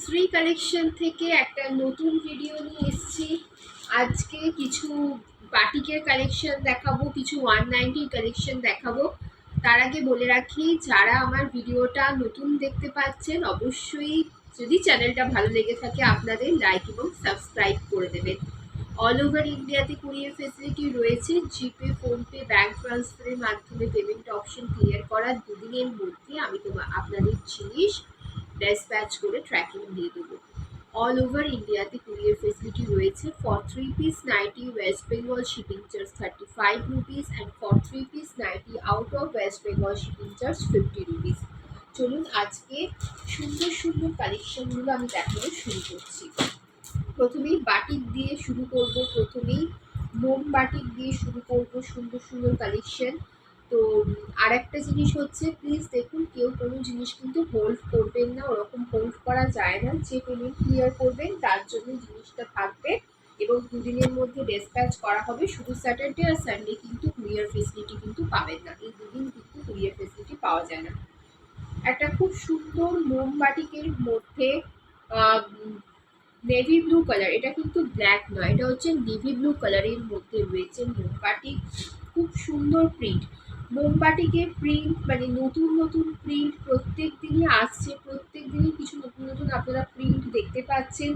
Shri collection থেকে একটা নতুন ভিডিও নিয়ে এসেছি। আজকে কিছু বাটিকের কালেকশন দেখাবো, কিছু ওয়ান নাইনটির কালেকশন দেখাবো। তার আগে বলে রাখি, যারা আমার ভিডিওটা নতুন দেখতে পাচ্ছেন, অবশ্যই যদি চ্যানেলটা ভালো লেগে থাকে, আপনাদের লাইক এবং সাবস্ক্রাইব করে দেবেন। অল ওভার ইন্ডিয়াতে কুরিয়ার ফেসিলিটি রয়েছে জিপে ফোনপে ব্যাঙ্ক ট্রান্সফারের মাধ্যমে পেমেন্ট অপশন ক্লিয়ার করার দুদিনের মধ্যে আমি তোমার আপনাদের জিনিস ডেসপ্যাচ করে ট্র্যাকিং দিয়ে দেবো। অল ওভার ইন্ডিয়াতে কুরিয়ার ফেসিলিটি রয়েছে for three piece nighty West Bengal shipping charge thirty five rupees and for three piece nighty out of West Bengal shipping charge fifty rupees চলুন আজকে সুন্দর সুন্দর কালেকশনগুলো আমি দেখানো শুরু করছি। প্রথমেই বাটিক দিয়ে শুরু করব, প্রথমেই মোম বাটিক দিয়ে শুরু করব সুন্দর সুন্দর কালেকশন তো আর একটা জিনিস হচ্ছে প্লিজ দেখুন, কেউ কোনো জিনিস কিন্তু হোল্ড করবেন না, ওরকম হোল্ড করা যায় না, যে পেমেন্ট ক্লিয়ার করবেন, তার জন্য জিনিসটা থাকবে এবং দুদিনের মধ্যে ডেসপ্যাচ করা হবে, শুধু স্যাটারডে আর সানডে কিন্তু কুরিয়ার ফেসিলিটি কিন্তু পাবেন না, এই দুদিন কিন্তু কুরিয়ার ফেসিলিটি পাওয়া যায় না। একটা খুব সুন্দর মোমবাটিকের মধ্যে নেভি ব্লু কালার এটা কিন্তু ব্ল্যাক নয়, এটা হচ্ছে নেভি ব্লু কালারের মধ্যে রয়েছে মোমবাটিক খুব সুন্দর প্রিন্ট মোমবাটিকে প্রিন্ট মানে নতুন নতুন প্রিন্ট প্রত্যেক দিনই আসছে, প্রত্যেক দিনই কিছু নতুন নতুন আপনারা প্রিন্ট দেখতে পাচ্ছেন।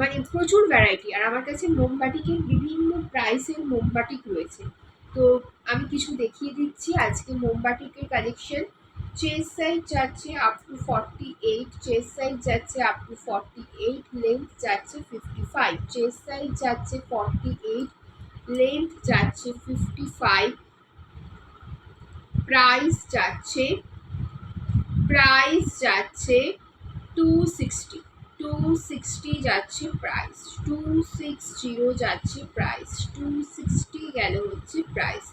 মানে প্রচুর ভ্যারাইটি আর আমার কাছে মোমবাটিকের বিভিন্ন প্রাইসের মোমবাটিক রয়েছে। তো আমি কিছু দেখিয়ে দিচ্ছি। আজকে মোমবাটিকের কালেকশন চেস্ট সাইজ যাচ্ছে up to forty eight chest size যাচ্ছে up to forty eight length যাচ্ছে ফিফটি ফাইভ চেস্ট সাইজ যাচ্ছে ফর্টি এইট লেন্থ যাচ্ছে ফিফটি ফাইভ প্রাইস যাচ্ছে প্রাইস যাচ্ছে টু সিক্সটি টু সিক্সটি যাচ্ছে প্রাইস টু সিক্স জিরো যাচ্ছে price two sixty গেল হচ্ছে প্রাইস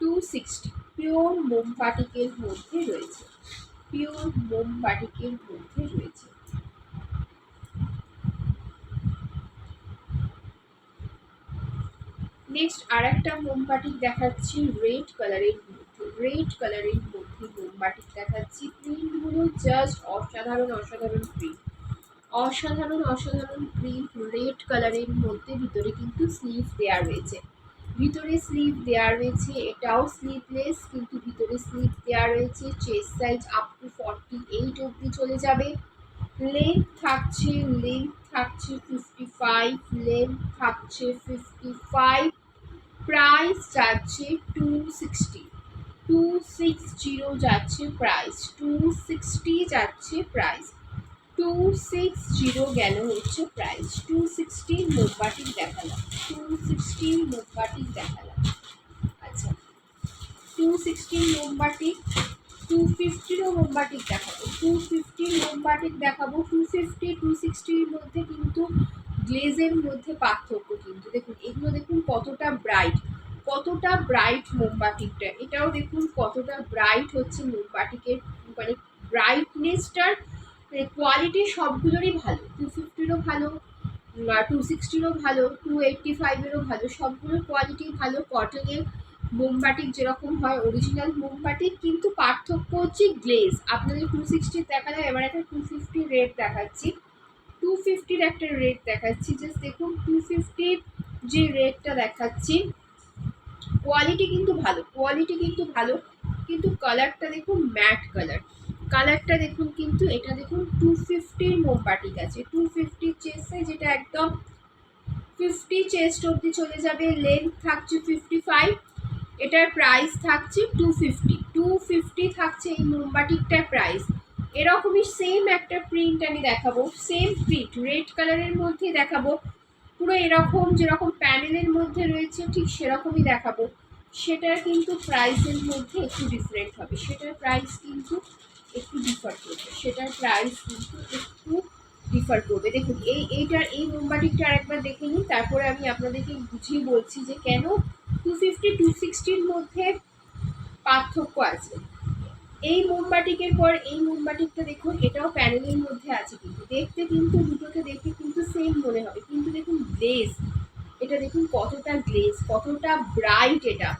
টু সিক্সটি পিওর মোমবাটিকের মধ্যে রয়েছে পিওর মোমবাটিকের মধ্যে রয়েছে। নেক্সট আর একটা মোমবাটিক দেখাচ্ছি রেড কালারের রেড কালারের মধ্যে মোমবাটিক দেখাচ্ছি। প্রিন্টগুলো জাস্ট অসাধারণ অসাধারণ প্রিন্ট অসাধারণ অসাধারণ প্রিন্ট রেড কালারের মধ্যে ভিতরে কিন্তু স্লিভ দেওয়া রয়েছে। ভিতরে স্লিভ দেওয়া রয়েছে, এটাও স্লিভলেস কিন্তু ভিতরে স্লিভ দেওয়া রয়েছে chest size up to forty eight অবধি চলে যাবে। লেন্থ থাকছে লেন্থ থাকছে ফিফটি ফাইভ লেন্থ থাকছে ফিফটি ফাইভ প্রাইস যাচ্ছে two sixty two six zero যাচ্ছে প্রাইস টু সিক্সটি যাচ্ছে প্রাইস টু সিক্স জিরো গেল হচ্ছে প্রাইস টু সিক্সটির মোমবাটিক দেখালাম টু সিক্সটির মোমবাটিক দেখালাম। আচ্ছা টু সিক্সটির মোমবাটিক টু ফিফটিরও মোমবাটিক দেখাবো টু ফিফটির মোমবাটিক দেখাবো টু ফিফটি টু সিক্সটির মধ্যে কিন্তু গ্লেজের মধ্যে পার্থক্য কিন্তু দেখুন, এগুলো দেখুন কতটা ব্রাইট কতটা ব্রাইট মোমবাতিকটা এটাও দেখুন কতটা ব্রাইট হচ্ছে মোমবাতিকের মানে ব্রাইটনেসটার কোয়ালিটি সবগুলোরই ভালো। টু ফিফটিরও ভালো টু সিক্সটিরও ভালো টু এইটটি ফাইভেরও ভালো, সবগুলোর কোয়ালিটি ভালো। কটনের মোমবাটিক যেরকম হয় অরিজিনাল মোমবাটিক কিন্তু পার্থক্য হচ্ছে গ্লেজ আপনাদের টু সিক্সটির দেখালাম, এবার একটা টু ফিফটি রেট দেখাচ্ছি। টু ফিফটির একটা রেট দেখাচ্ছি। জাস্ট দেখুন টু ফিফটির যে রেটটা দেখাচ্ছি। কোয়ালিটি কিন্তু ভালো কোয়ালিটি কিন্তু ভালো, কিন্তু কালারটা দেখুন ম্যাট কালার কালারটা দেখুন কিন্তু এটা দেখুন টু ফিফটির মোমবাটিক আছে। টু ফিফটির চেস্টে যেটা একদম ফিফটি চেস্ট অবধি চলে যাবে। লেন্থ থাকছে ফিফটি ফাইভ এটার প্রাইস থাকছে টু ফিফটি টু ফিফটি থাকছে এই মোমবাটিকটার প্রাইস এরকমই সেম একটা প্রিন্ট আমি দেখাবো সেম প্রিন্ট রেড কালারের মধ্যে দেখাবো। পুরো এরকম যেরকম প্যানেলের মধ্যে রয়েছে, ঠিক সেরকমই দেখাবো। সেটার কিন্তু প্রাইসের মধ্যে একটু ডিফারেন্ট হবে। সেটার প্রাইস কিন্তু একটু ডিফার করবে। সেটার প্রাইস কিন্তু একটু ডিফার করবে। দেখুন, এই এইটার এই মোমবাটিকটা আরেকবার দেখে নিই তারপরে আমি আপনাদেরকে বুঝিয়ে বলছি যে কেন টু ফিফটি টু সিক্সটির মধ্যে পার্থক্য আছে। এই মোমবাটিকের পর এই মোমবাটিকটা দেখুন, এটাও প্যানেলের মধ্যে আছে কিন্তু। দেখতে কিন্তু দুটোকে দেখে কিন্তু সেম মনে হবে। কিন্তু দেখুন গ্লেজ এটা দেখুন কতটা গ্লেজ কতটা ব্রাইট এটা।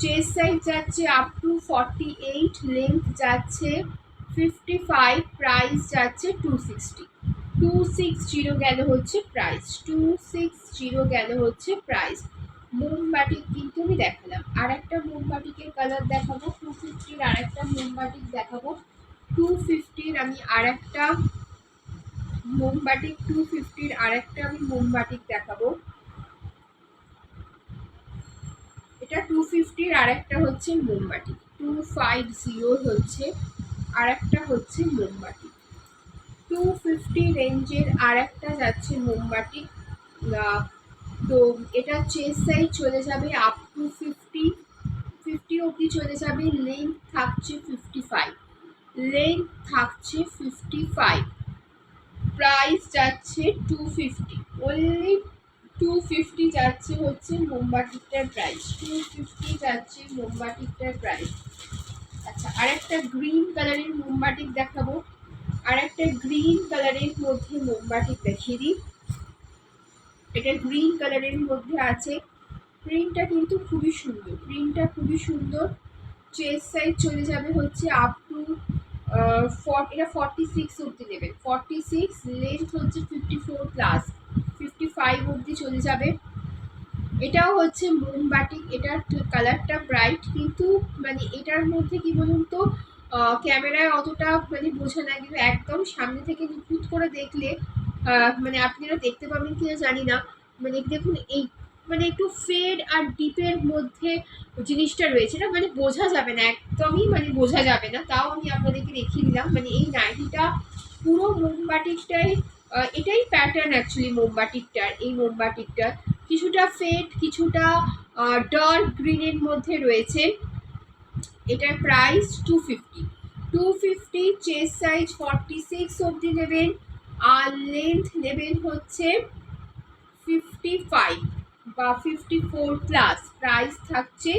চেস্ট সাইজ যাচ্ছে up to forty eight length যাচ্ছে ফিফটি ফাইভ প্রাইস যাচ্ছে two sixty two six zero গেল হচ্ছে প্রাইস টু সিক্স জিরো গেল হচ্ছে প্রাইস মোমবাটিক কিন্তু আমি দেখালাম। আর একটা মোমবাটিকের কালার দেখাবো টু ফিফটির আর একটা মোমবাটিক দেখাবো। টু ফিফটির আমি আর একটা মোমবাটিক টু ফিফটির আর একটা আমি মোমবাটিক দেখাবো। এটা টু ফিফটির আর একটা হচ্ছে মোমবাটি টু ফাইভ জিরো হচ্ছে আর একটা হচ্ছে মোমবাটি টু ফিফটি রেঞ্জের আর একটা যাচ্ছে মোমবাটি আহ, তো এটা চেস্ট সাইজ চলে যাবে আপ টু ফিফটি ফিফটি অবধি চলে যাবে লেন্থ থাকছে ফিফটি ফাইভ লেন্থ থাকছে ফিফটি ফাইভ প্রাইস যাচ্ছে two fifty only two fifty যাচ্ছে হচ্ছে মোমবাটিকটার প্রাইস টু ফিফটি যাচ্ছে মোমবাটিকটার প্রাইস আচ্ছা আর একটা গ্রিন কালারের মোমবাটিক দেখাবো। আর একটা গ্রিন কালারের মধ্যে মোমবাটিক দেখিয়ে দিই। এটা গ্রিন কালারের মধ্যে আছে। প্রিন্টটা কিন্তু খুবই সুন্দর। প্রিন্টটা খুবই সুন্দর। চেস্ট সাইজ চলে যাবে হচ্ছে আপ টু এটা ফর্টি সিক্স অবধি নেবেন ফর্টি সিক্স লেন্থ হচ্ছে fifty four plus fifty five অবধি চলে যাবে। এটাও হচ্ছে মোমবাটিক এটার কালারটা ব্রাইট কিন্তু মানে এটার মধ্যে কি বলুন তো ক্যামেরায় অতটা মানে বোঝা না। কিন্তু একদম সামনে থেকে নিখুঁত করে দেখলে মানে আপনারা দেখতে পাবেন কিনা জানি না। মানে দেখুন, এই মানে একটু ফেড আর ডিপের মধ্যে জিনিসটা রয়েছে না মানে বোঝা যাবে না, একদমই মানে বোঝা যাবে না। তাও আমি আপনাদেরকে দেখিয়ে দিলাম মানে এই নাইটিটা পুরো মোমবাটিকটাই এটাই প্যাটার্ন অ্যাকচুয়ালি মোমবাটিকটার এই মোমবাটিকটার কিছুটা ফেড কিছুটা ডার্ক গ্রিনের মধ্যে রয়েছে। এটার price two fifty two fifty chest size forty six অবধি নেবেন। আর লেন্থ নেবেন হচ্ছে ফিফটি ফাইভ বা ফিফটি ফোর প্লাস প্রাইস থাকছে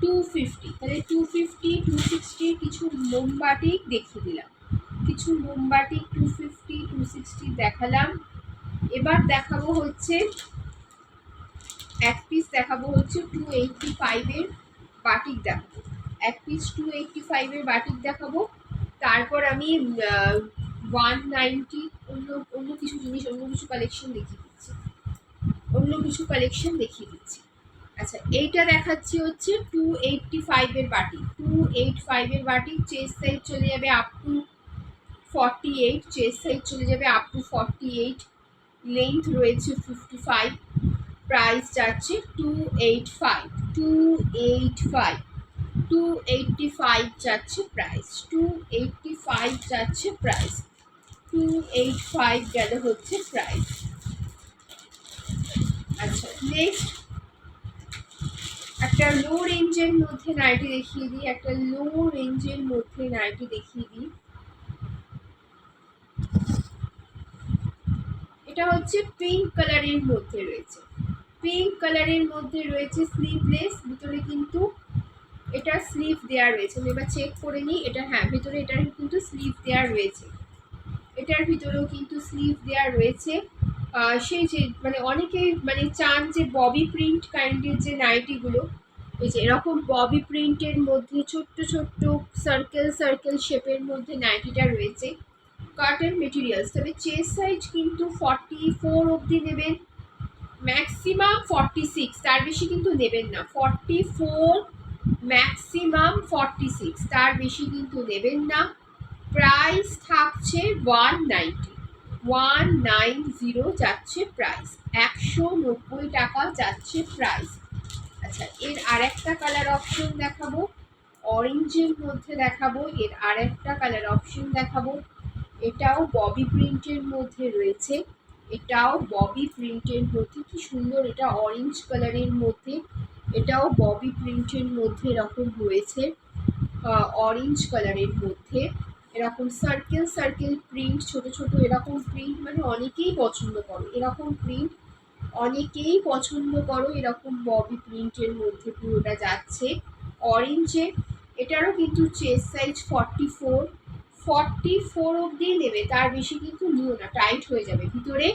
টু ফিফটি তাহলে টু ফিফটি টু সিক্সটি কিছু মোমবাটি দেখিয়ে দিলাম। কিছু মোমবাটি টু ফিফটি টু সিক্সটি দেখালাম। এবার দেখাবো হচ্ছে, এক পিস দেখাবো হচ্ছে টু এইটটি ফাইভের বাটিক দেখাবো। এক পিস টু এইটটি ফাইভের বাটিক দেখাবো। তারপর আমি ওয়ান নাইনটি অন্য অন্য কিছু জিনিস, অন্য কিছু কালেকশন দেখিয়ে দিচ্ছি। অন্য কিছু কালেকশন দেখিয়ে দিচ্ছি। আচ্ছা এইটা দেখাচ্ছি হচ্ছে টু এইটটি ফাইভের বাটি। টু এইট ফাইভের বাটি চেস্ট সাইজ চলে যাবে up to forty eight chest size চলে যাবে up to forty eight length রয়েছে ফিফটি ফাইভ প্রাইস যাচ্ছে two eight five two eight five two eighty five যাচ্ছে প্রাইস টু এইটটি ফাইভ যাচ্ছে প্রাইস টু এইট ফাইভ গেলে হচ্ছে price আচ্ছা next একটা লো রেঞ্জের মধ্যে নাইটি দেখিয়ে দিই, একটা লো রেঞ্জের মধ্যে নাইটি দেখিয়ে দিই। এটা হচ্ছে পিঙ্ক কালারের মধ্যে রয়েছে। পিঙ্ক কালারের মধ্যে রয়েছে স্লিভলেস ভিতরে কিন্তু এটা স্লিভ দেওয়া রয়েছে। আমি এবার চেক করে নিই, এটা হ্যাঁ ভিতরে এটার কিন্তু স্লিভ দেওয়া রয়েছে। এটার ভিতরেও কিন্তু স্লিভ দেওয়া রয়েছে। সেই যে মানে অনেকেই মানে চান যে ববি প্রিন্ট কাইন্ডের যে নাইটিগুলো এই যে এরকম ববি প্রিন্টের মধ্যে ছোট্ট ছোট্ট সার্কেল সার্কেল শেপের মধ্যে নাইটিটা রয়েছে। কটন মেটেরিয়ালস তবে চেস্ট সাইজ কিন্তু ফর্টি ফোর অবধি নেবেন। ম্যাক্সিমাম ফর্টি সিক্স তার বেশি কিন্তু নেবেন না। Forty four maximum forty six তার বেশি কিন্তু নেবেন না। প্রাইস থাকছে one ninety one nine zero যাচ্ছে প্রাইস। একশো নব্বই টাকা যাচ্ছে প্রাইস। আচ্ছা এর আরেকটা কালার অপশন দেখাবো। অরেঞ্জের মধ্যে দেখাবো। এর আরেকটা কালার অপশন দেখাবো। এটাও ববি প্রিন্টের মধ্যে রয়েছে। এটাও ববি প্রিন্টের মধ্যে। কি সুন্দর, এটা অরেঞ্জ কালারের মধ্যে। এটাও ববি প্রিন্টের মধ্যে এরকম রয়েছে অরেঞ্জ কালারের মধ্যে। এরকম সার্কেল সার্কেল প্রিন্ট ছোট ছোট এরকম প্রিন্ট মানে অনেকেই পছন্দ করো। এরকম প্রিন্ট অনেকেই পছন্দ করো, এরকম ববি প্রিন্টের মধ্যে পুরোটা যাচ্ছে। অরেঞ্জে এটারও কিন্তু chest size forty four forty four অবধি নেবে, তার বেশি কিন্তু নিও না টাইট হয়ে যাবে। ভিতরে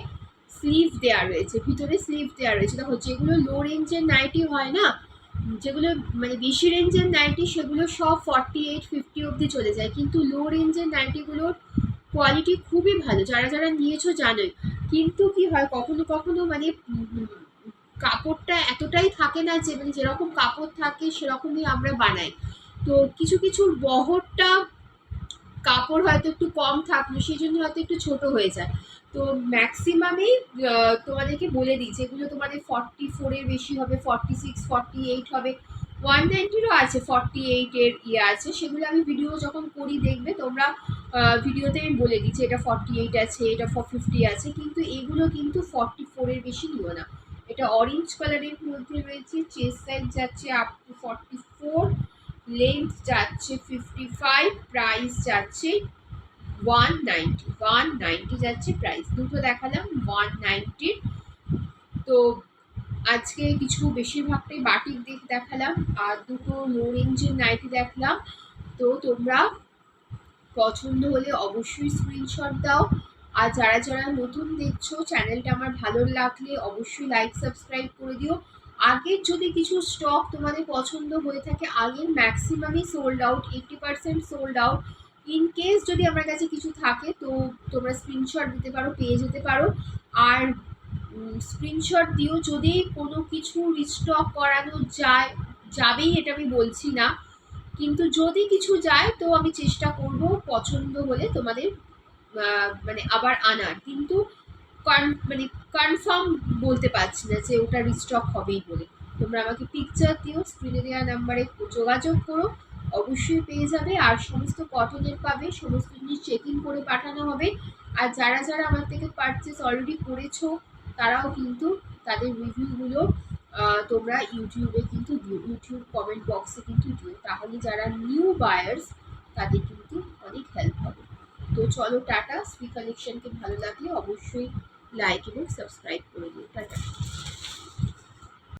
স্লিভ দেওয়া রয়েছে, ভিতরে স্লিভ দেওয়া রয়েছে। দেখো, যেগুলো লো রেঞ্জের নাইটি হয় না যেগুলো মানে বেশি রেঞ্জের নাইটি সেগুলো সব ফর্টি এইট ফিফটি অবধি চলে যায়। কিন্তু লো রেঞ্জের নাইটিগুলোর কোয়ালিটি খুবই ভালো। যারা যারা নিয়েছো জানোই। কিন্তু কি হয়, কখনো কখনো মানে কাপড়টা এতটাই থাকে না যে মানে যেরকম কাপড় থাকে সেরকমই আমরা বানাই। তো কিছু কিছু বহরটা কাপড় হয়তো একটু কম থাকল সেই জন্য হয়তো একটু ছোট হয়ে যায়। তো ম্যাক্সিমামই তোমাদেরকে বলে দিই, যেগুলো তোমাদের ফর্টি ফোরের বেশি হবে ফর্টি সিক্স ফর্টি এইট হবে ওয়ান নাইনটিরও আছে ফর্টি এইটের ইয়ে আছে, সেগুলো আমি ভিডিও যখন করি, দেখবে তোমরা ভিডিওতে আমি বলে দিচ্ছি, এটা ফর্টি এইট আছে, এটা ফর ফিফটি আছে, কিন্তু এগুলো কিন্তু ফর্টি ফোরের বেশি নিও না। এটা অরেঞ্জ কালারের মধ্যে রয়েছে চেস্ট সাইজ যাচ্ছে up to forty four length যাচ্ছে ফিফটি ফাইভ প্রাইস যাচ্ছে ওয়ান নাইনটি ওয়ান নাইনটি যাচ্ছে প্রাইস দুটো দেখালাম ওয়ান নাইনটির তো আজকে কিছু বেশিরভাগটাই বাটিক দিক দেখালাম, আর দুটো লো রেঞ্জের নাইটি দেখলাম। তো তোমরা পছন্দ হলে অবশ্যই স্ক্রিনশট দাও। আর যারা যারা নতুন দেখছ চ্যানেলটা আমার ভালো লাগলে অবশ্যই লাইক সাবস্ক্রাইব করে দিও। আগের যদি কিছু স্টক তোমাদের পছন্দ হয়ে থাকে, আগের ম্যাক্সিমামই sold out eighty percent sold out in case যদি আমার কাছে কিছু থাকে, তো তোমরা স্ক্রিনশট দিতে পারো, পেয়ে যেতে পারো। আর স্ক্রিনশট দিও যদি কোনো কিছু রিস্টক করানো যায়, যাবেই এটা আমি বলছি না। কিন্তু যদি কিছু যায়, তো আমি চেষ্টা করব পছন্দ হলে তোমাদের মানে আবার আনার। কিন্তু কন- মানে কনফার্ম বলতে পারছি না যে ওটা রিস্টক হবেই বলে। তোমরা আমাকে পিকচার দিও স্ক্রিনে দেওয়া নাম্বারে যোগাযোগ করো, অবশ্যই পেয়ে যাবে। আর সমস্ত কটনের পাবে, সমস্ত জিনিস চেকিং করে পাঠানো হবে। আর যারা যারা আমার থেকে পারচেস অলরেডি করেছ, তারাও কিন্তু তাদের রিভিউগুলো তোমরা ইউটিউবে কিন্তু দিও। ইউটিউব কমেন্ট বক্সে কিন্তু দিও। তাহলে যারা নিউ বায়ার্স তাদের কিন্তু অনেক হেল্প হবে। তো চলো টাটা শ্রী কালেকশনকে ভালো লাগলে অবশ্যই লাইক এবং সাবস্ক্রাইব করে দিন টাটা।